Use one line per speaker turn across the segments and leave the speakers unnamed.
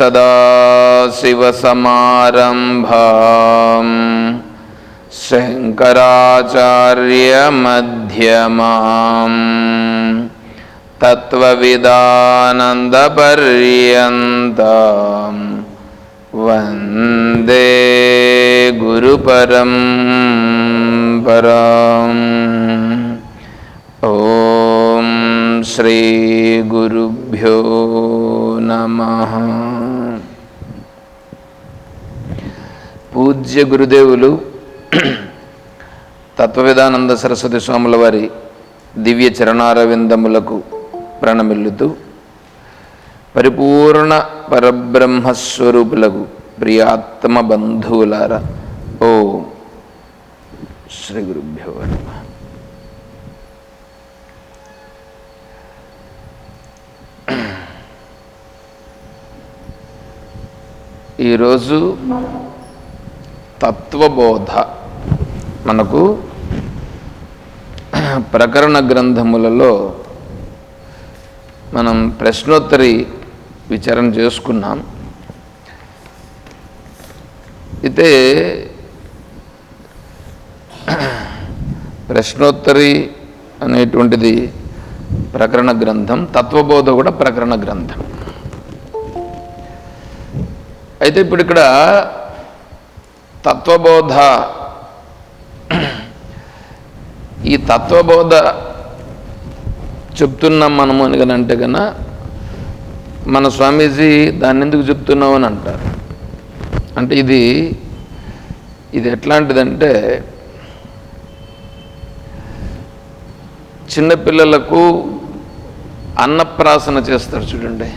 सदाशिवसमारम्भाम् शङ्कराचार्यमध्यमाम्। तत्त्वविदानन्दपर्यन्ताम्। वन्दे गुरुपरं पराम् ॐ श्रीगुरुभ्यो नमः పూజ్య గురుదేవులు తత్వవేదానంద సరస్వతి స్వాముల వారి దివ్య చరణారవిందములకు ప్రణమిల్లుతూ పరిపూర్ణ పరబ్రహ్మస్వరూపులకు ప్రియాత్మ బంధువులారా. ఓ శ్రీ గురుభ్యో ఈరోజు తత్వబోధ. మనకు ప్రకరణ గ్రంథములలో మనం ప్రశ్నోత్తరి విచారణ చేసుకున్నాం. అయితే ప్రశ్నోత్తరి అనేటువంటిది ప్రకరణ గ్రంథం తత్వబోధ కూడా ప్రకరణ గ్రంథం. అయితే ఇప్పుడు ఇక్కడ తత్వబోధ. ఈ తత్వబోధ చెప్తున్నాం మనము అని కానీ కన్నా మన స్వామీజీ దాన్ని ఎందుకు చెప్తున్నావు అని అంటారు. అంటే ఇది ఇది ఎట్లాంటిదంటే చిన్నపిల్లలకు అన్నప్రాసన చేస్తారు చూడండి.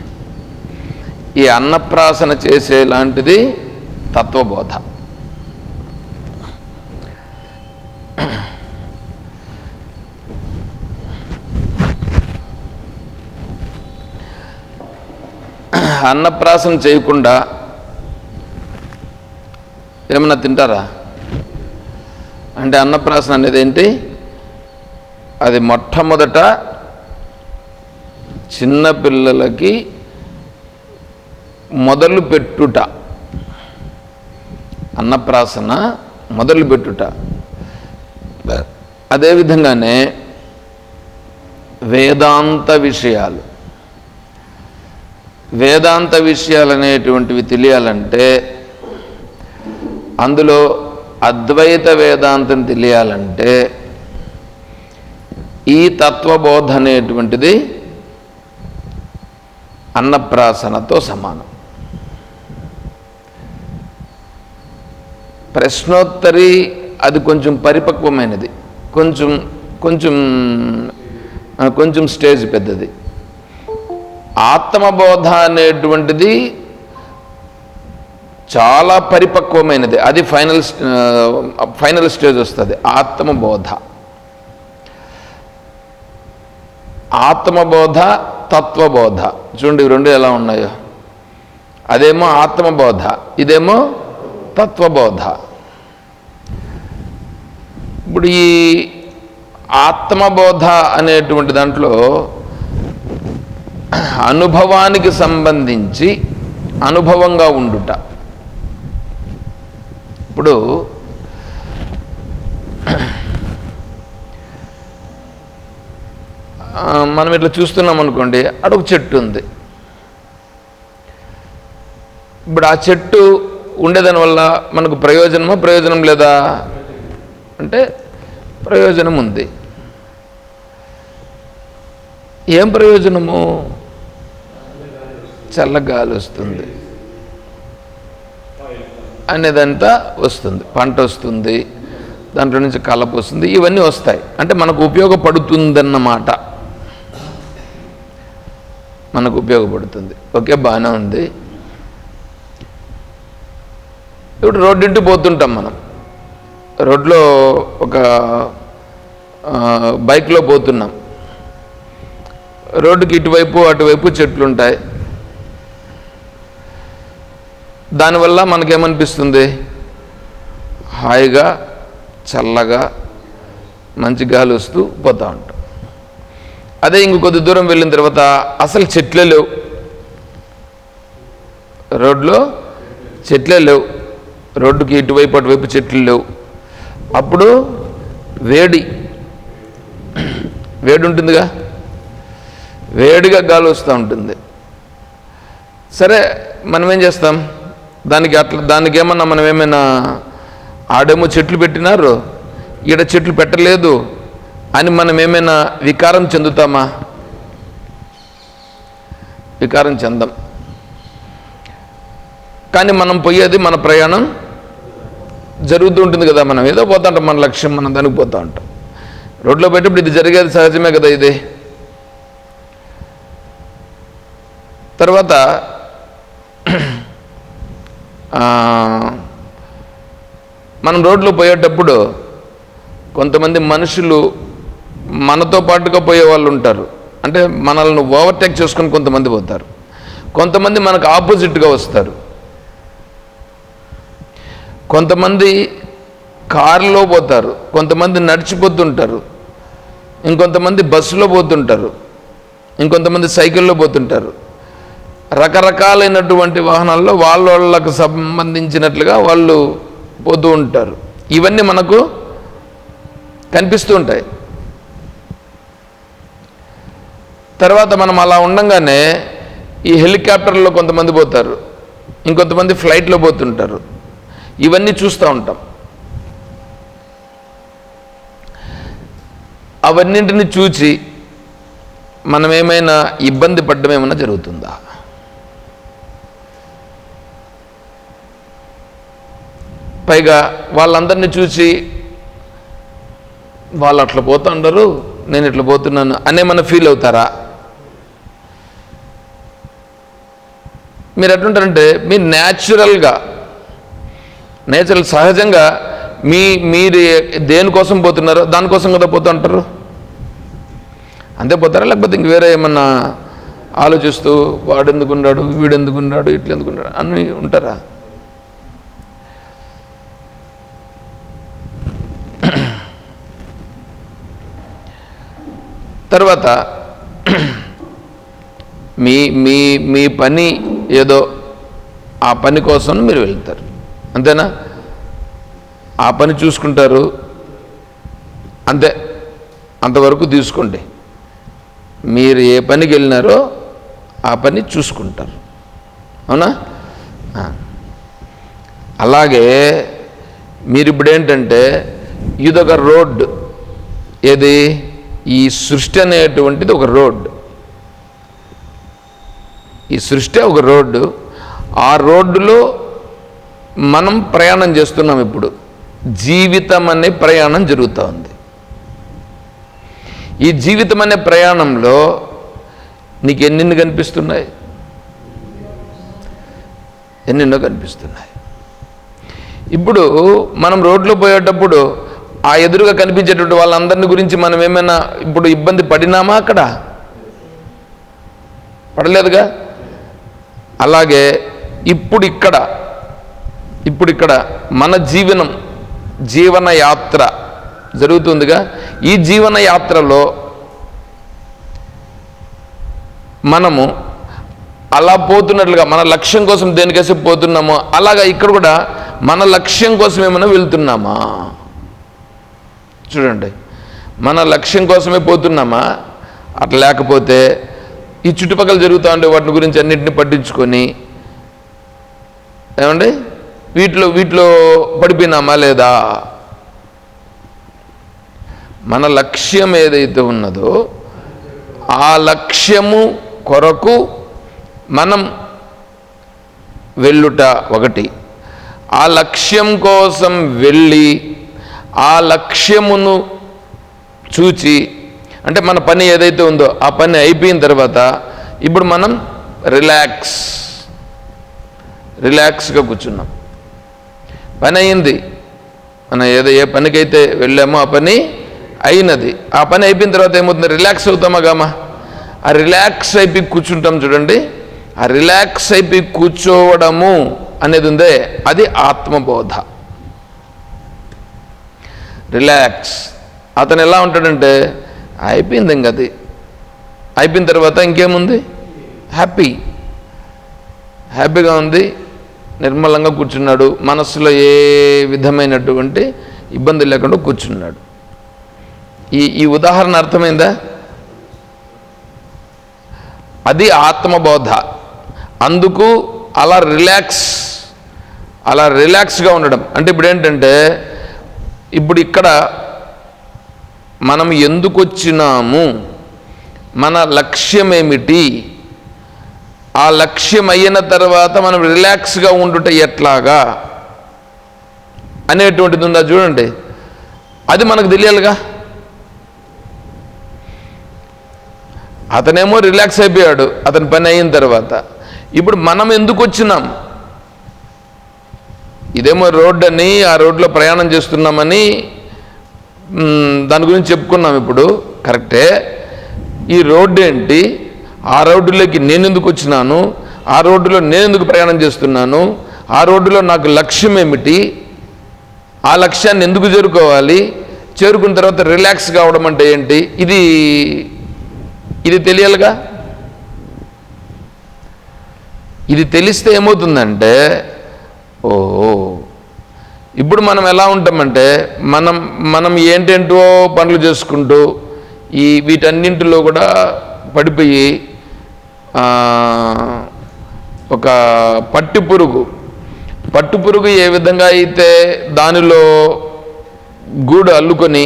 ఈ అన్నప్రాసన చేసే లాంటిది తత్వబోధ. అన్నప్రాసన చేయకుండా ఏమన్నా తింటారా? అంటే అన్నప్రాసన అనేది ఏంటి? అది మొట్టమొదట చిన్నపిల్లలకి మొదలు పెట్టుట. అన్నప్రాసన మొదలు పెట్టుట. అదేవిధంగానే వేదాంత విషయాలు. వేదాంత విషయాలు అనేటువంటివి తెలియాలంటే అందులో అద్వైత వేదాంతం తెలియాలంటే ఈ తత్వబోధ అనేటువంటిది అన్నప్రాసనతో సమానం. ప్రశ్నోత్తరి అది కొంచెం పరిపక్వమైనది. కొంచెం కొంచెం కొంచెం స్టేజ్ పెద్దది. ఆత్మబోధ అనేటువంటిది చాలా పరిపక్వమైనది. అది ఫైనల్ ఫైనల్ స్టేజ్ వస్తుంది. ఆత్మబోధ. ఆత్మబోధ తత్వబోధ. చూడండి రెండు ఎలా ఉన్నాయో. అదేమో ఆత్మబోధ ఇదేమో తత్వబోధ. ఇప్పుడు ఈ ఆత్మబోధ అనేటువంటి దాంట్లో అనుభవానికి సంబంధించి అనుభవంగా ఉండుట. ఇప్పుడు మనం ఇట్లా చూస్తున్నాం అనుకోండి అడొక చెట్టు ఉంది. ఇప్పుడు ఆ చెట్టు ఉండేదాని వల్ల మనకు ప్రయోజనమా ప్రయోజనం లేదా? అంటే ప్రయోజనం ఉంది. ఏం ప్రయోజనము? చల్ల గాలి వస్తుంది అనేదంతా వస్తుంది. పంట వస్తుంది. దాంట్లో నుంచి కలప వస్తుంది. ఇవన్నీ వస్తాయి. అంటే మనకు ఉపయోగపడుతుందన్నమాట. మనకు ఉపయోగపడుతుంది. ఓకే బాగానే ఉంది. ఇప్పుడు రోడ్డింటి పోతుంటాం మనం. రోడ్లో ఒక బైక్లో పోతున్నాం. రోడ్డుకి ఇటువైపు అటువైపు చెట్లు ఉంటాయి దానివల్ల మనకేమనిపిస్తుంది? హాయిగా చల్లగా మంచి గాలి వస్తూ పోతూ ఉంటాం. అదే ఇంక కొద్ది దూరం వెళ్ళిన తర్వాత అసలు చెట్లే లేవు. రోడ్లో చెట్లే లేవు. రోడ్డుకి ఇటువైపు అటువైపు చెట్లు లేవు. అప్పుడు వేడి. వేడి ఉంటుందిగా వేడిగా గాలి వస్తూ ఉంటుంది. సరే మనం ఏం చేస్తాం? దానికి అట్లా దానికి ఏమన్నా మనం ఏమైనా ఆడేమో చెట్లు పెట్టినారు? ఈడ చెట్లు పెట్టలేదు అని మనం ఏమైనా వికారం చెందుతామా? వికారం చెందాం. కానీ మనం పోయేది మన ప్రయాణం జరుగుతూ ఉంటుంది కదా మనం. ఏదో పోతా ఉంటాం మన లక్ష్యం మనం దానికి పోతూ ఉంటాం. రోడ్లో పెట్టేప్పుడు ఇది జరిగేది సహజమే కదా ఇది. తర్వాత మనం రోడ్లో పోయేటప్పుడు కొంతమంది మనుషులు మనతో పాటుగా పోయే వాళ్ళు ఉంటారు. అంటే మనల్ని ఓవర్టేక్ చేసుకొని కొంతమంది పోతారు. కొంతమంది మనకు ఆపోజిట్గా వస్తారు. కొంతమంది కారులో పోతారు. కొంతమంది నడిచిపోతుంటారు. ఇంకొంతమంది బస్సులో పోతుంటారు. ఇంకొంతమంది సైకిల్లో పోతుంటారు. రకరకాలైనటువంటి వాహనాల్లో వాళ్ళ వాళ్ళకు సంబంధించినట్లుగా వాళ్ళు పోతూ ఉంటారు. ఇవన్నీ మనకు కనిపిస్తూ ఉంటాయి. తర్వాత మనం అలా ఉండగానే ఈ హెలికాప్టర్లో కొంతమంది పోతారు. ఇంకొంతమంది ఫ్లైట్లో పోతుంటారు. ఇవన్నీ చూస్తూ ఉంటాం. అవన్నింటిని చూచి మనం ఏమైనా ఇబ్బంది పడ్డమేమైనా జరుగుతుందా? పైగా వాళ్ళందరినీ చూసి వాళ్ళు అట్లా పోతుండరు నేను ఇట్లా పోతున్నాను అనేమన్నా ఫీల్ అవుతారా? మీరు ఎట్లుంటారంటే మీ న్యాచురల్గా నేచురల్ సహజంగా మీ మీరు దేనికోసం పోతున్నారో దానికోసం కదా పోతుంటారు? అంతే పోతారా? లేకపోతే ఇంక వేరే ఏమన్నా ఆలోచిస్తూ వాడు ఎందుకున్నాడు వీడు ఎందుకున్నాడు ఇట్లా ఎందుకున్నాడు అని ఉంటారా? తర్వాత మీ మీ మీ పని ఏదో ఆ పని కోసం మీరు వెళ్తారు. అంతేనా? ఆ పని చూసుకుంటారు. అంతే. అంతవరకు తీసుకోండి. మీరు ఏ పనికి వెళ్ళినారో ఆ పని చూసుకుంటారు. అవునా? అలాగే మీరు ఇప్పుడు ఏంటంటే ఇదొక రోడ్ ఏది? ఈ సృష్టి అనేటువంటిది ఒక రోడ్. ఈ సృష్టి ఒక రోడ్డు. ఆ రోడ్డులో మనం ప్రయాణం చేస్తున్నాం ఇప్పుడు. జీవితం అనే ప్రయాణం జరుగుతూ ఉంది ఈ జీవితం అనే ప్రయాణంలో నీకు ఎన్నెన్ని కనిపిస్తున్నాయి? ఎన్నెన్నో కనిపిస్తున్నాయి. ఇప్పుడు మనం రోడ్లో పోయేటప్పుడు ఆ ఎదురుగా కనిపించేటువంటి వాళ్ళందరిని గురించి మనం ఏమైనా ఇప్పుడు ఇబ్బంది పడినామా అక్కడ? పడలేదుగా? అలాగే ఇప్పుడు ఇక్కడ ఇప్పుడు ఇక్కడ మన జీవనం జీవన యాత్ర జరుగుతుందిగా. ఈ జీవన యాత్రలో మనము అలా పోతున్నట్లుగా మన లక్ష్యం కోసం దేనికేసి పోతున్నామో అలాగా ఇక్కడ కూడా మన లక్ష్యం కోసం ఏమైనా వెళ్తున్నామా? చూడండి మన లక్ష్యం కోసమే పోతున్నామా? అట్లా లేకపోతే ఈ చుట్టుపక్కల జరుగుతూ ఉండే వాటి గురించి అన్నింటిని పట్టించుకొని ఏమండి? వీటిలో వీటిలో పడిపోయినామా లేదా? మన లక్ష్యం ఏదైతే ఉన్నదో ఆ లక్ష్యము కొరకు మనం వెళ్ళుట ఒకటి. ఆ లక్ష్యం కోసం వెళ్ళి ఆ లక్ష్యమును చూచి అంటే మన పని ఏదైతే ఉందో ఆ పని అయిపోయిన తర్వాత ఇప్పుడు మనం రిలాక్స్ రిలాక్స్గా కూర్చున్నాం. పని అయింది. మనం ఏదో ఏ పనికైతే వెళ్ళామో ఆ పని అయినది. ఆ పని అయిపోయిన తర్వాత ఏమవుతుంది? రిలాక్స్ అవుతామా గామా? ఆ రిలాక్స్ అయిపోయి కూర్చుంటాం చూడండి. ఆ రిలాక్స్ అయిపోయి కూర్చోవడము అనేది ఉందే అది ఆత్మబోధ. రిలాక్స్ అతను ఎలా ఉంటాడంటే అయిపోయింది ఇంక అది. అయిపోయిన తర్వాత ఇంకేముంది? హ్యాపీ హ్యాపీగా ఉంది. నిర్మలంగా కూర్చున్నాడు. మనస్సులో ఏ విధమైనటువంటి ఇబ్బంది లేకుండా కూర్చున్నాడు. ఈ ఈ ఉదాహరణ అర్థమైందా? అది ఆత్మబోధ. అందుకు అలా రిలాక్స్ అలా రిలాక్స్గా ఉండడం. అంటే ఇప్పుడు ఏంటంటే ఇప్పుడు ఇక్కడ మనం ఎందుకు వచ్చినాము మన లక్ష్యం ఏమిటి ఆ లక్ష్యం అయిన తర్వాత మనం రిలాక్స్గా ఉండుట ఎట్లాగా? అనేటువంటిది ఉందా చూడండి. అది మనకు తెలియాలిగా. అతనేమో రిలాక్స్ అయిపోయాడు అతని పని అయిన తర్వాత. ఇప్పుడు మనం ఎందుకు వచ్చినాం ఇదేమో రోడ్ అని ఆ రోడ్లో ప్రయాణం చేస్తున్నామని దాని గురించి చెప్పుకున్నాం ఇప్పుడు. కరెక్టే. ఈ రోడ్డు ఏంటి? ఆ రోడ్డులోకి నేను ఎందుకు వచ్చినాను? ఆ రోడ్డులో నేను ఎందుకు ప్రయాణం చేస్తున్నాను? ఆ రోడ్డులో నాకు లక్ష్యం ఏమిటి? ఆ లక్ష్యాన్ని ఎందుకు చేరుకోవాలి? చేరుకున్న తర్వాత రిలాక్స్ కావడం అంటే ఏంటి? ఇది ఇది తెలియాలిగా? ఇది తెలిస్తే ఏమవుతుందంటే ఓ ఇప్పుడు మనం ఎలా ఉంటామంటే మనం మనం ఏంటేంటో పనులు చేసుకుంటూ ఈ వీటన్నింటిలో కూడా పడిపోయి ఒక పట్టు పురుగు. పట్టు పురుగు ఏ విధంగా అయితే దానిలో గూడు అల్లుకొని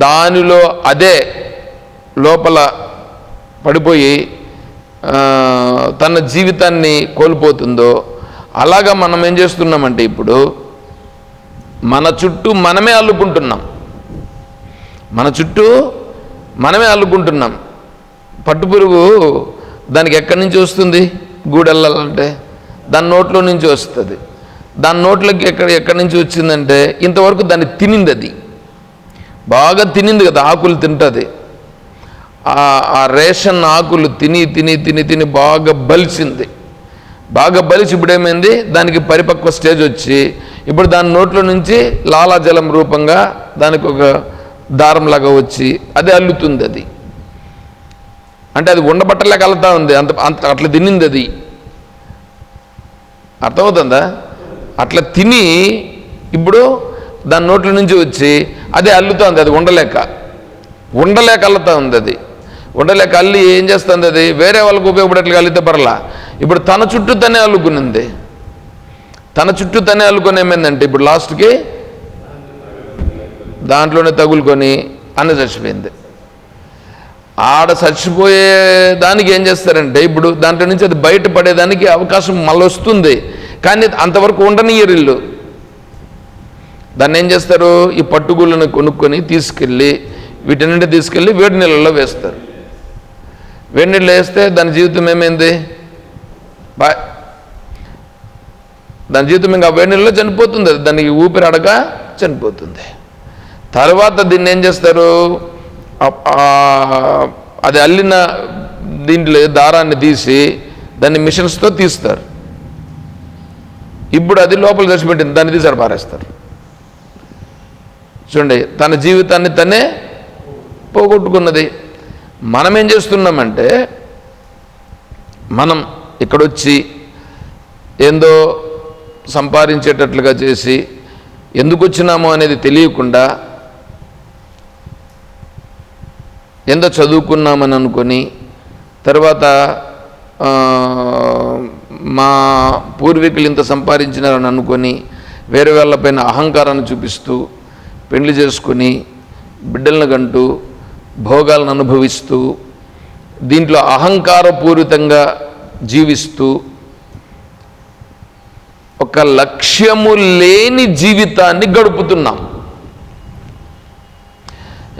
దానిలో అదే లోపల పడిపోయి తన జీవితాన్ని కోల్పోతుందో అలాగా మనం ఏం చేస్తున్నామంటే ఇప్పుడు మన చుట్టూ మనమే అల్లుకుంటున్నాం. మన చుట్టూ మనమే అల్లుకుంటున్నాం. పట్టుపురుగు దానికి ఎక్కడి నుంచి వస్తుంది? గూడెళ్ళాలంటే దాని నోట్లో నుంచి వస్తుంది. దాని నోట్లోకి ఎక్కడ ఎక్కడి నుంచి వచ్చిందంటే ఇంతవరకు దాన్ని తినింది అది. బాగా తినింది కదా ఆకులు తింటుంది. ఆ ఆ రేషన్ ఆకులు తిని తిని తిని తిని బాగా బలిసింది. బాగా బలిచి ఇప్పుడు ఏమైంది దానికి పరిపక్వ స్టేజ్ వచ్చి ఇప్పుడు దాని నోట్లో నుంచి లాలాజలం రూపంగా దానికి ఒక దారంలాగా వచ్చి అది అల్లుతుంది అది. అంటే అది ఉండబట్టలేక అల్లుతా ఉంది అంత అంత అట్లా తినింది అది. అర్థమవుతుందా? అట్లా తిని ఇప్పుడు దాని నోట్ల నుంచి వచ్చి అదే అల్లుతుంది అది ఉండలేక. ఉండలేక అల్లుతా ఉంది అది. ఉండలేక అల్లి ఏం చేస్తుంది అది? వేరే వాళ్ళకు ఉపయోగపడేట్లుగా అల్లితే పర్లా. ఇప్పుడు తన చుట్టూ తనే అల్లుకునింది. తన చుట్టూ తనే అల్లుకొని ఏమైందంటే ఇప్పుడు లాస్ట్కి దాంట్లోనే తగులుకొని అన్న చచ్చిపోయింది. ఆడ చచ్చిపోయే దానికి ఏం చేస్తారంటే ఇప్పుడు దాంట్లో నుంచి అది బయటపడేదానికి అవకాశం మళ్ళీ వస్తుంది. కానీ అంతవరకు ఉండనియరు ఇల్లు దాన్ని ఏం చేస్తారు? ఈ పట్టుగుళ్ళను కొనుక్కొని తీసుకెళ్ళి వీటన్నింటి తీసుకెళ్ళి వేడి నీళ్ళల్లో వేస్తారు. వేడి నీళ్ళు వేస్తే దాని జీవితం ఏమైంది? బా దాని జీవితం ఇంకా వేడి నెలలో చనిపోతుంది. అది దానికి ఊపిరి అడగ చనిపోతుంది. తర్వాత దీన్ని ఏం చేస్తారు? అది అల్లిన దీంట్లో దారాన్ని తీసి దాన్ని మిషన్స్తో తీస్తారు. ఇప్పుడు అది లోపల తెచ్చిపెట్టింది దాన్ని తీసారు పారేస్తారు. చూడండి తన జీవితాన్ని తనే పోగొట్టుకున్నది. మనం ఏం చేస్తున్నామంటే మనం ఇక్కడొచ్చి ఏందో సంపాదించేటట్లుగా చేసి ఎందుకు వచ్చినామో అనేది తెలియకుండా ఎంతో చదువుకున్నామని అనుకొని తర్వాత మా పూర్వీకులు ఇంత సంపాదించినారని అనుకొని వేరే వాళ్ళపైన అహంకారాన్ని చూపిస్తూ పెళ్ళి చేసుకొని బిడ్డలను కంటూ భోగాలను అనుభవిస్తూ దీంట్లో అహంకారపూరితంగా జీవిస్తూ ఒక లక్ష్యము లేని జీవితాన్ని గడుపుతున్నాం.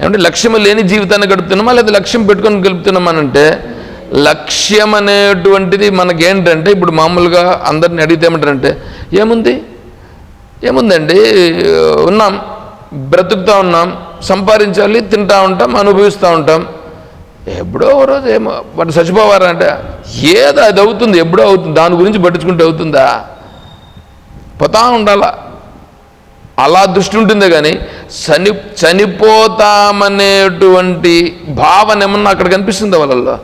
ఏమంటే లక్ష్యం లేని జీవితాన్ని గడుపుతున్నామా? లేదా లక్ష్యం పెట్టుకొని గడుపుతున్నామనంటే లక్ష్యం అనేటువంటిది మనకేంటంటే ఇప్పుడు మామూలుగా అందరిని అడిగితే ఏమంటారంటే ఏముంది? ఏముందండి? ఉన్నాం బ్రతుకుతూ ఉన్నాం సంపాదించాలి తింటూ ఉంటాం అనుభవిస్తూ ఉంటాం ఎప్పుడో ఓ రోజు ఏమో వాడు చచ్చిపోవారంటే ఏదో అది అవుతుంది ఎప్పుడో అవుతుంది దాని గురించి పట్టించుకుంటే అవుతుందా? పోతా ఉండాలా? అలా దృష్టి ఉంటుంది కానీ చని చనిపోతామనేటువంటి భావన ఏమన్నా అక్కడ కనిపిస్తుంది వాళ్ళల్లో?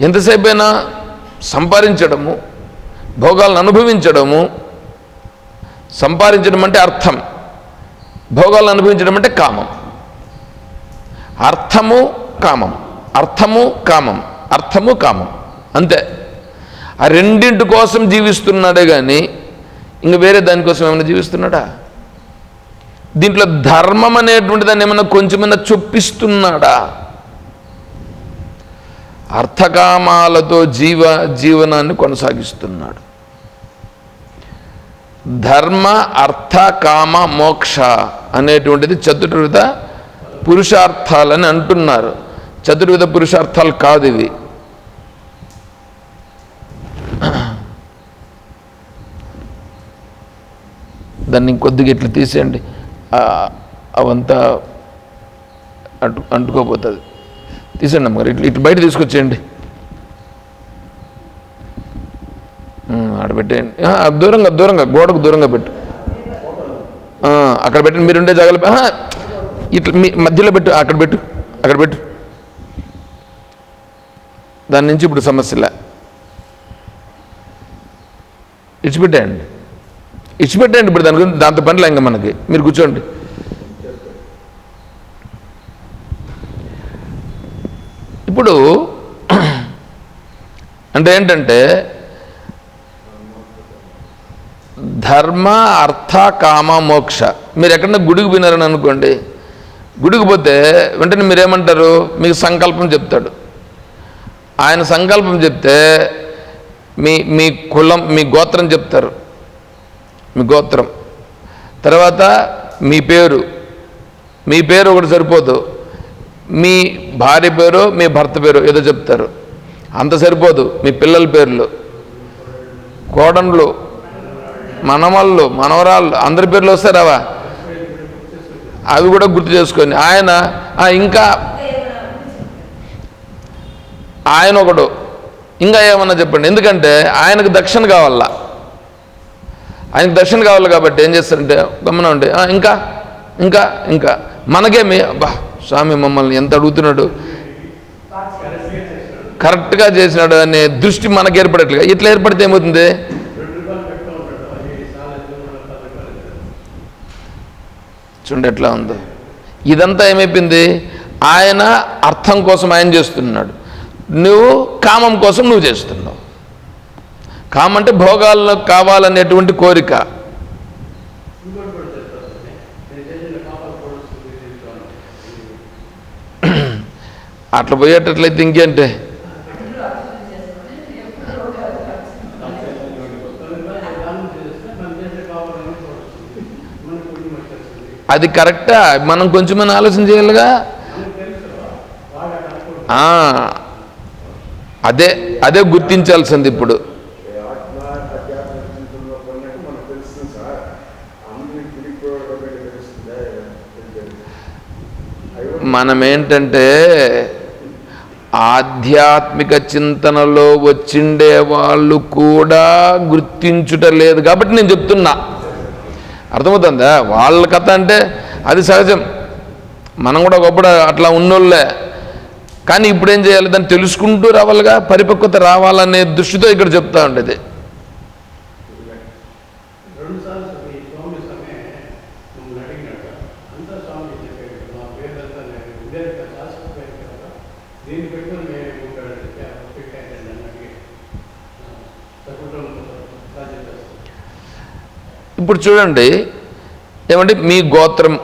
ఎంతసేపు అయినా సంపాదించడము భోగాలను అనుభవించడము సంపాదించడం అంటే అర్థం భోగాలను అనుభవించడం అంటే కామం. అర్థము కామం. అర్థము కామం. అర్థము కామం. అంతే. ఆ రెండింటి కోసం జీవిస్తున్నాడే కానీ ఇంక వేరే దానికోసం ఏమైనా జీవిస్తున్నాడా? దీంట్లో ధర్మం అనేటువంటి దాన్ని ఏమైనా కొంచెమైనా చొప్పిస్తున్నాడా? అర్థకామాలతో జీవ జీవనాన్ని కొనసాగిస్తున్నాడు. ధర్మ అర్థ కామ మోక్ష అనేటువంటిది చతుర్విధ పురుషార్థాలని అంటున్నారు. చతుర్విధ పురుషార్థాలు కాదు ఇవి. దాన్ని కొద్దిగా ఇట్లా తీసేయండి. అవంతా అంటు అంటుకోపోతుంది. తీసేయండి అమ్మగారు ఇట్లా ఇట్లా బయట తీసుకొచ్చేయండి. ఉమ్, పెట్టేయండి. దూరంగా దూరంగా గోడకు దూరంగా పెట్టు. అక్కడ పెట్టండి మీరుండే జాగ్రత్త ఇట్లా మీ మధ్యలో పెట్టు అక్కడ పెట్టు అక్కడ పెట్టు. దాని నుంచి ఇప్పుడు సమస్యలే ఇచ్చిపెట్టేయండి. ఇచ్చిపెట్టేయండి ఇప్పుడు దాని గురించి దాంతో పనిలే ఇంకా మనకి. మీరు కూర్చోండి. ఇప్పుడు అంటే ఏంటంటే ధర్మ అర్థ కామ మోక్ష. మీరు ఎక్కడన్నా గుడికి పోయినారని అనుకోండి గుడికి పోతే వెంటనే మీరేమంటారు? మీకు సంకల్పం చెప్తాడు. ఆయన సంకల్పం చెప్తే మీ మీ కులం మీ గోత్రం చెప్తారు. మీ గోత్రం. తర్వాత మీ పేరు. మీ పేరు ఒకటి సరిపోదు. మీ భార్య పేరు మీ భర్త పేరు ఏదో చెప్తారు. అంత సరిపోదు. మీ పిల్లల పేర్లు. కోడన్లు మనమళ్ళు మనవరాళ్ళు అందరి పేర్లు వస్తారావా అవి కూడా గుర్తు చేసుకొని ఆయన ఇంకా ఆయన ఒకడు. ఇంకా ఏమన్నా చెప్పండి? ఎందుకంటే ఆయనకు దక్షిణ కావాలా. ఆయనకు దర్శనం కావాలి కాబట్టి ఏం చేస్తారంటే గమనం ఉంటే ఇంకా ఇంకా ఇంకా. మనకేమి? అబ్బా స్వామి మమ్మల్ని ఎంత అడుగుతున్నాడు. కరెక్ట్గా చేసినాడు అనే దృష్టి మనకు ఏర్పడట్లుగా ఇట్లా ఏర్పడితే ఏమవుతుంది? చూడండి ఎట్లా ఉందో. ఇదంతా ఏమైపోయింది? ఆయన అర్థం కోసం ఆయన చేస్తున్నాడు. నువ్వు కామం కోసం నువ్వు చేస్తున్నావు. కామం అంటే భోగాల్లో కావాలనేటువంటి కోరిక. అట్లా పోయేటట్లయితే ఇంకేంటే? అది కరెక్టా మనం కొంచెం ఆలోచన చేయాలిగా? అదే అదే గుర్తించాల్సింది ఇప్పుడు. మనం ఏంటంటే ఆధ్యాత్మిక చింతనలో వచ్చిండే వాళ్ళు కూడా గుర్తించుట లేదు కాబట్టి నేను చెప్తున్నా. అర్థమవుతుందా? వాళ్ళ కథ అంటే అది సహజం. మనం కూడా ఒకప్పుడు అట్లా ఉన్నోళ్ళే. కానీ ఇప్పుడు ఏం చేయాలి? దాన్ని తెలుసుకుంటూ రావాలిగా పరిపక్వత రావాలనే దృష్టితో ఇక్కడ చెప్తా ఉండేది
రెండు సార్లు స్వామి స్వామి స్వామి మమ్మల్ని అడిగినాడు అంతా స్వామి చెప్పాడు మా పేరంతా నేను ఉండేది కదా శాశ్వత కదా దీన్ని పెట్టుకొని మేము ఉంటాడని చెప్పి పెట్టాను నన్ను అడిగి సకుటుంబం సాధ్యం చేస్తాను
ఇప్పుడు చూడండి ఏమంటే మీ గోత్రం.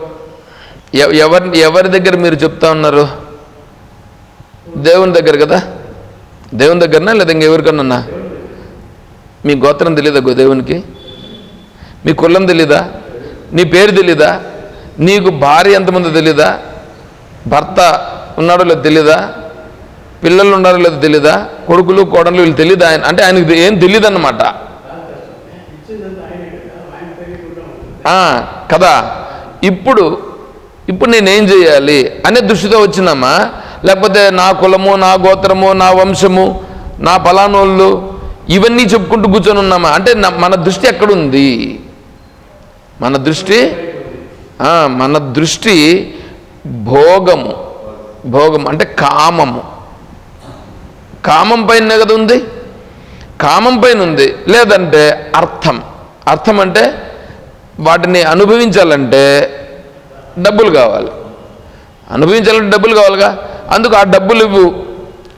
ఎవ- ఎవరి ఎవరి దగ్గర మీరు చెప్తా ఉన్నారు? దేవుని దగ్గర కదా? దేవుని దగ్గరనా లేదా ఇంకెవరికన్నా మీ గోత్రం తెలీదా దేవునికి? మీ కులం తెలీదా? నీ పేరు తెలీదా? నీకు భార్య ఎంతమంది తెలీదా? భర్త ఉన్నాడో లేదో తెలీదా? పిల్లలు ఉన్నారో లేదో తెలీదా? కొడుకులు కోడలు వీళ్ళు తెలీదా? ఆయన అంటే ఆయనకి ఏం తెలియదు అన్నమాట
కదా?
ఇప్పుడు ఇప్పుడు నేనేం చేయాలి అనే దృష్టితో వచ్చినామా లేకపోతే నా కులము నా గోత్రము నా వంశము నా పలానోళ్ళు ఇవన్నీ చెప్పుకుంటూ కూర్చొని ఉన్నామా? అంటే మన దృష్టి ఎక్కడుంది? మన దృష్టి మన దృష్టి భోగము. భోగం అంటే కామము. కామం పైన కదా ఉంది. కామం పైన ఉంది. లేదంటే అర్థం. అర్థం అంటే వాటిని అనుభవించాలంటే డబ్బులు కావాలి. అనుభవించాలంటే డబ్బులు కావాలిగా. అందుకు ఆ డబ్బులు ఇవ్వు.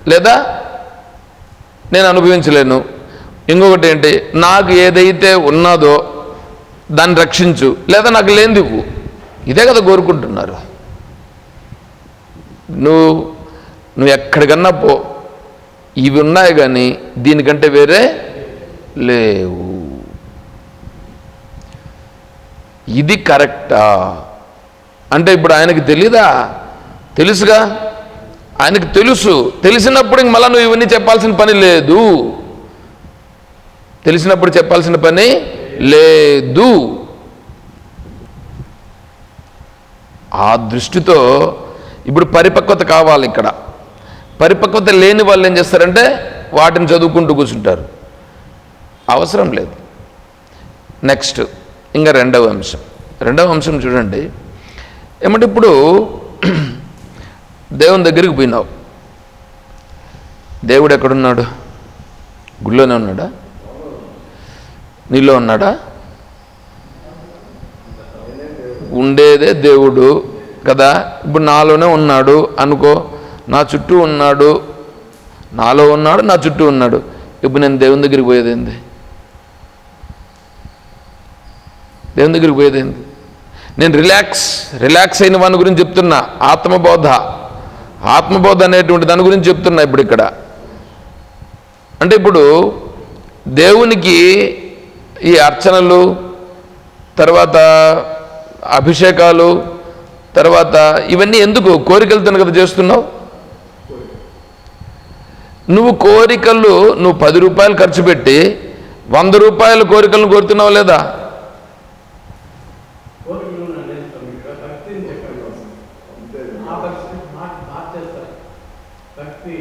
లేదా నేను అనుభవించలేను. ఇంకొకటి ఏంటి? నాకు ఏదైతే ఉన్నదో దాన్ని రక్షించు. లేదా నాకు లేనిది ఇవ్వు. ఇదే కదా కోరుకుంటున్నారు. నువ్వు నువ్వు ఎక్కడికన్నా పో. ఇవి ఉన్నాయి కానీ దీనికంటే వేరే లేవు. ఇది కరెక్టా? అంటే ఇప్పుడు ఆయనకి తెలీదా? తెలుసుగా? ఆయనకి తెలుసు. తెలిసినప్పుడు ఇంక మళ్ళీ నువ్వు ఇవన్నీ చెప్పాల్సిన పని లేదు. తెలిసినప్పుడు చెప్పాల్సిన పని లేదు. ఆ దృష్టితో ఇప్పుడు పరిపక్వత కావాలి ఇక్కడ. పరిపక్వత లేని వాళ్ళు ఏం చేస్తారంటే వాటిని చదువుకుంటూ కూర్చుంటారు. అవసరం లేదు. నెక్స్ట్ ఇంకా రెండవ అంశం. రెండవ అంశం చూడండి. ఏమంటే ఇప్పుడు దేవుని దగ్గరికి పోయినావు. దేవుడు ఎక్కడున్నాడు? గుళ్ళోనే ఉన్నాడా? నీలో ఉన్నాడా? ఉండేదే దేవుడు కదా. ఇప్పుడు నాలోనే ఉన్నాడు అనుకో. నా చుట్టూ ఉన్నాడు నాలో ఉన్నాడు నా చుట్టూ ఉన్నాడు. ఇప్పుడు నేను దేవుని దగ్గరికి పోయేదేంది దేవుని దగ్గరికి పోయేదేంది నేను రిలాక్స్ రిలాక్స్ అయిన వాని గురించి చెప్తున్నా. ఆత్మబోధ. ఆత్మబోధ అనేటువంటి దాని గురించి చెప్తున్నా ఇప్పుడు ఇక్కడ. అంటే ఇప్పుడు దేవునికి ఈ అర్చనలు తర్వాత అభిషేకాలు తర్వాత ఇవన్నీ ఎందుకు కోరికలతో కదా చేస్తున్నావు? నువ్వు కోరికలు నువ్వు పది రూపాయలు ఖర్చు పెట్టి వంద రూపాయల కోరికలను కోరుతున్నావు లేదా?
కోరికలు భక్తి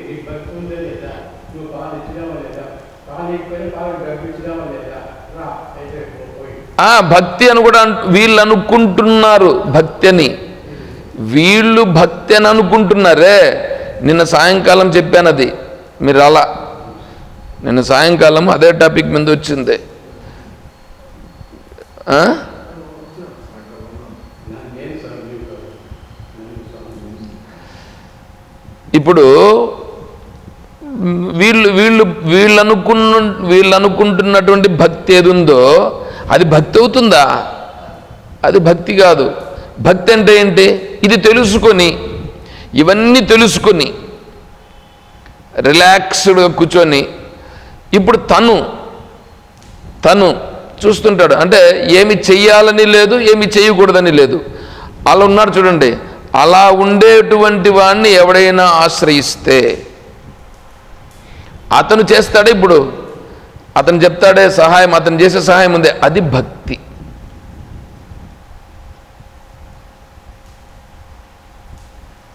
లేదా
భక్తి అని కూడా వీళ్ళు అనుకుంటున్నారు భక్తి అని వీళ్ళు భక్తి అని అనుకుంటున్నారే. నిన్న సాయంకాలం చెప్పాను అది మీరు అలా నిన్న సాయంకాలం అదే టాపిక్ మీద వచ్చింది. ఇప్పుడు వీళ్ళు వీళ్ళు వీళ్ళు అనుకున్న వీళ్ళు అనుకుంటున్నటువంటి భక్తి ఏది ఉందో అది భక్తి అవుతుందా? అది భక్తి కాదు. భక్తి అంటే ఏంటి? ఇది తెలుసుకొని ఇవన్నీ తెలుసుకొని రిలాక్స్డ్గా కూర్చొని ఇప్పుడు తను తను చూస్తుంటాడు. అంటే ఏమి చెయ్యాలని లేదు ఏమి చేయకూడదని లేదు. అలా ఉన్నాడు చూడండి. అలా ఉండేటువంటి వాడిని ఎవడైనా ఆశ్రయిస్తే అతను చేస్తాడే ఇప్పుడు. అతను చెప్తాడే సహాయం అతను చేసే సహాయం ఉంది. అది భక్తి.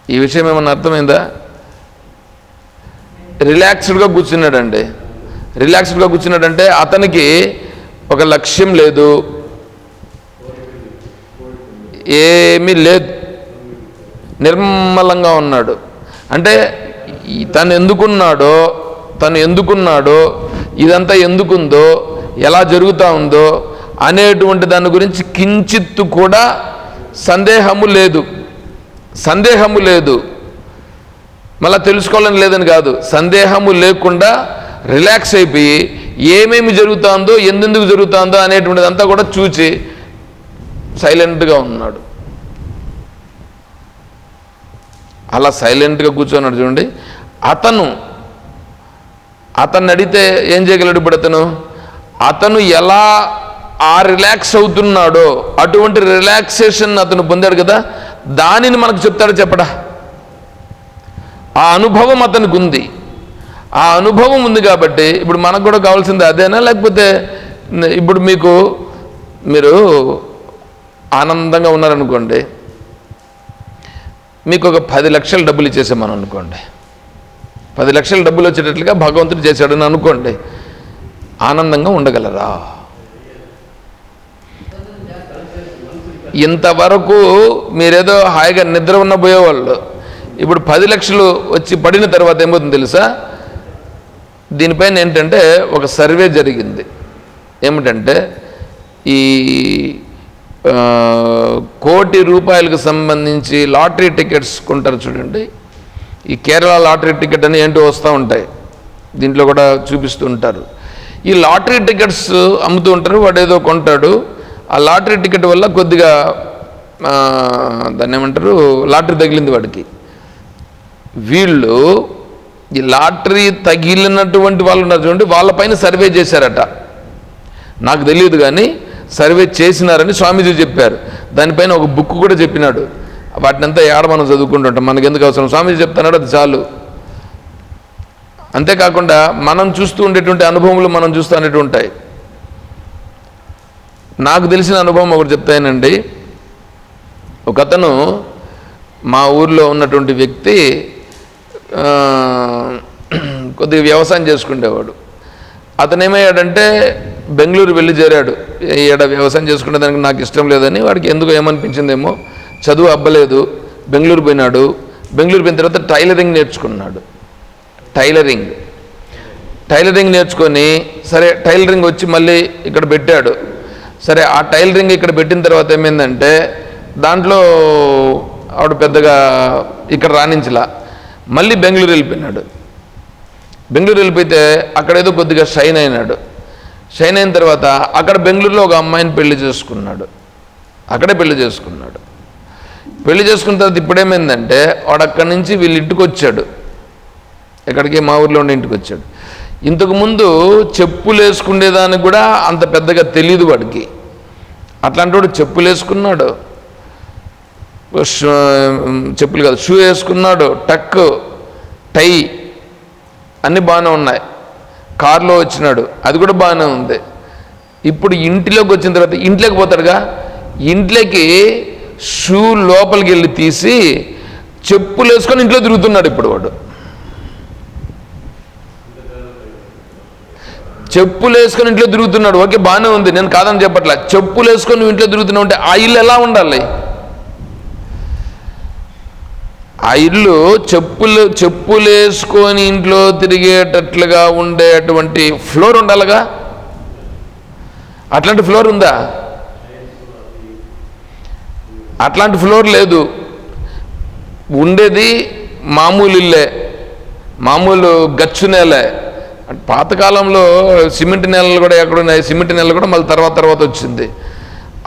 ఈ విషయం ఏమన్నా అర్థమైందా? రిలాక్స్డ్గా కూర్చున్నాడండి. రిలాక్స్డ్గా కూర్చున్నాడంటే అతనికి ఒక లక్ష్యం లేదు. ఏమీ లేదు. నిర్మలంగా ఉన్నాడు. అంటే తను ఎందుకున్నాడో తను ఎందుకున్నాడో ఇదంతా ఎందుకుందో ఎలా జరుగుతూ ఉందో అనేటువంటి దాని గురించి కించిత్తు కూడా సందేహము లేదు. సందేహము లేదు. మళ్ళీ తెలుసుకోవాలని లేదని కాదు. సందేహము లేకుండా రిలాక్స్ అయిపోయి ఏమేమి జరుగుతుందో ఎందుకు జరుగుతుందో అనేటువంటిదంతా కూడా చూచి సైలెంట్గా ఉన్నాడు. అలా సైలెంట్గా కూర్చున్నాడు చూడండి. అతను అతన్ని అడిగితే ఏం చేయగలడు ఇప్పుడు అతను? అతను ఎలా ఆ రిలాక్స్ అవుతున్నాడో అటువంటి రిలాక్సేషన్ అతను పొందాడు కదా. దానిని మనకు చెప్తాడు చెప్పడా? ఆ అనుభవం అతనికి ఉంది. ఆ అనుభవం ఉంది కాబట్టి ఇప్పుడు మనకు కూడా కావాల్సింది అదేనా? లేకపోతే ఇప్పుడు మీకు మీరు ఆనందంగా ఉన్నారనుకోండి. మీకు ఒక పది లక్షల డబ్బులు ఇచ్చేసామని అనుకోండి. పది లక్షల డబ్బులు వచ్చేటట్లుగా భగవంతుడు చేశాడని అనుకోండి. ఆనందంగా ఉండగలరా? ఇంతవరకు మీరేదో హాయిగా నిద్ర ఉన్న పోయేవాళ్ళు. ఇప్పుడు పది లక్షలు వచ్చి పడిన తర్వాత ఏమవుతుంది తెలుసా? దీనిపైన ఏంటంటే ఒక సర్వే జరిగింది. ఏమిటంటే ఈ కోటి రూపాయలకు సంబంధించి లాటరీ టికెట్స్ కొంటారు చూడండి. ఈ కేరళ లాటరీ టికెట్ అని ఏంటో వస్తూ ఉంటాయి. దీంట్లో కూడా చూపిస్తూ ఉంటారు. ఈ లాటరీ టికెట్స్ అమ్ముతూ ఉంటారు వాడు ఏదో కొంటాడు. ఆ లాటరీ టికెట్ వల్ల కొద్దిగా దాన్ని ఏమంటారు? లాటరీ తగిలింది వాడికి. వీళ్ళు ఈ లాటరీ తగిలినటువంటి వాళ్ళు ఉన్నారు చూడండి వాళ్ళపైన సర్వే చేశారట. నాకు తెలియదు కానీ సర్వే చేసినారని స్వామీజీ చెప్పారు. దానిపైన ఒక బుక్ కూడా చెప్పినాడు. వాటినంతా ఏడ మనం చదువుకుంటుంటాం? మనకి ఎందుకు అవసరం? స్వామీజీ చెప్తున్నాడు అది చాలు. అంతేకాకుండా మనం చూస్తూ ఉండేటువంటి అనుభవములు మనం చూస్తూ ఉంటాయి. నాకు తెలిసిన అనుభవం ఒకటి చెప్తానండి ఒకతను మా ఊర్లో ఉన్నటువంటి వ్యక్తి కొద్దిగా వ్యవసాయం చేసుకునేవాడు అతను ఏమయ్యాడంటే బెంగళూరు వెళ్ళి చేరాడు. ఈడ వ్యవసాయం చేసుకునే దానికి నాకు ఇష్టం లేదని వాడికి ఎందుకు ఏమనిపించిందేమో చదువు అబ్బలేదు బెంగళూరు పోయినాడు. బెంగళూరు పోయిన తర్వాత టైలరింగ్ నేర్చుకున్నాడు. టైలరింగ్. టైలరింగ్ నేర్చుకొని సరే టైలరింగ్ వచ్చి మళ్ళీ ఇక్కడ పెట్టాడు. సరే ఆ టైలరింగ్ ఇక్కడ పెట్టిన తర్వాత ఏమైందంటే దాంట్లో ఆవిడ పెద్దగా ఇక్కడ రాణించలా. మళ్ళీ బెంగళూరు వెళ్ళిపోయినాడు. బెంగళూరు వెళ్ళిపోతే అక్కడేదో కొద్దిగా షైన్ అయినాడు. షైన్ అయిన తర్వాత అక్కడ బెంగళూరులో ఒక అమ్మాయిని పెళ్ళి చేసుకున్నాడు. అక్కడే పెళ్ళి చేసుకున్నాడు. పెళ్ళి చేసుకున్న తర్వాత ఇప్పుడేమైందంటే వాడు అక్కడి నుంచి వీళ్ళ ఇంటికి వచ్చాడు. ఎక్కడికి? మా ఊర్లో ఉండే ఇంటికి వచ్చాడు. ఇంతకుముందు చెప్పులు వేసుకునేదానికి కూడా అంత పెద్దగా తెలియదు వాడికి. అట్లాంటి వాడు చెప్పులు వేసుకున్నాడు. చెప్పులు కాదు. షూ వేసుకున్నాడు టక్ టై అన్నీ బాగానే ఉన్నాయి. కారులో వచ్చినాడు అది కూడా బాగానే ఉంది. ఇప్పుడు ఇంటిలోకి వచ్చిన తర్వాత ఇంట్లోకి పోతాడుగా? ఇంట్లోకి షూ లోపలికి వెళ్ళి తీసి చెప్పులు వేసుకొని ఇంట్లో తిరుగుతున్నాడు ఇప్పుడు వాడు. చెప్పులు వేసుకొని ఇంట్లో తిరుగుతున్నాడు. ఓకే బాగానే ఉంది. నేను కాదని చెప్పట్లా. చెప్పులు వేసుకొని ఇంట్లో తిరుగుతున్నావు అంటే ఆ ఇల్లు ఎలా ఉండాలి? ఆ ఇల్లు చెప్పులు చెప్పులేసుకొని ఇంట్లో తిరిగేటట్లుగా ఉండేటువంటి ఫ్లోర్ ఉండాలిగా? అట్లాంటి ఫ్లోర్ ఉందా? అట్లాంటి ఫ్లోర్ లేదు. ఉండేది మామూలు ఇల్లే మామూలు గచ్చు నేలే. పాతకాలంలో సిమెంట్ నేలలు కూడా ఎక్కడున్నాయి? సిమెంట్ నేలలు కూడా మళ్ళీ తర్వాత తర్వాత వచ్చింది.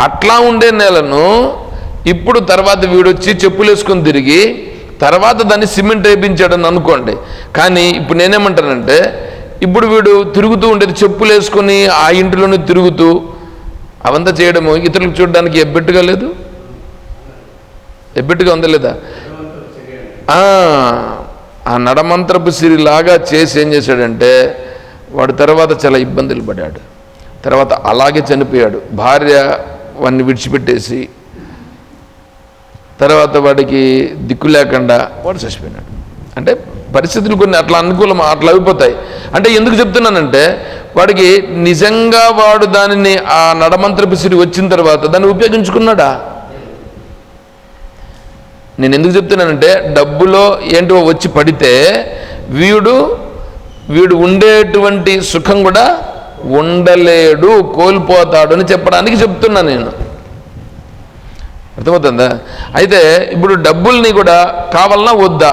అట్లా ఉండే నేలను ఇప్పుడు తర్వాత వీడొచ్చి చెప్పులు వేసుకొని తిరిగి తర్వాత దాన్ని సిమెంట్ వేయించాడని అనుకోండి. కానీ ఇప్పుడు నేనేమంటానంటే ఇప్పుడు వీడు తిరుగుతూ ఉండేది చెప్పులు వేసుకొని ఆ ఇంటిలోనే తిరుగుతూ అవంతా చేయడము ఇతరులకు చూడడానికి ఎబ్బెట్టుగా లేదు? ఎబ్బెట్టుగా ఉందా లేదా? ఆ, ఆ నడమంత్రపు సిరిలాగా చేసి ఏం చేశాడంటే వాడు తర్వాత చాలా ఇబ్బందులు పడ్డాడు. తర్వాత అలాగే చనిపోయాడు. భార్య వాడిని విడిచిపెట్టేసి తర్వాత వాడికి దిక్కు లేకుండా వాడు చచ్చిపోయినాడు. అంటే పరిస్థితులు కొన్ని అట్లా అనుకూలం అట్లా అయిపోతాయి. అంటే ఎందుకు చెప్తున్నానంటే వాడికి నిజంగా వాడు దానిని ఆ నడమంత్రపు సిరి వచ్చిన తర్వాత దాన్ని ఉపయోగించుకున్నాడా? నేను ఎందుకు చెప్తున్నానంటే డబ్బులో ఏంటో వచ్చి పడితే వీడు వీడు ఉండేటువంటి సుఖం కూడా ఉండలేడు కోల్పోతాడు అని చెప్పడానికి చెప్తున్నా నేను. అర్థమవుతుందా? అయితే ఇప్పుడు డబ్బుల్ని కూడా కావాలన్నా వద్దా?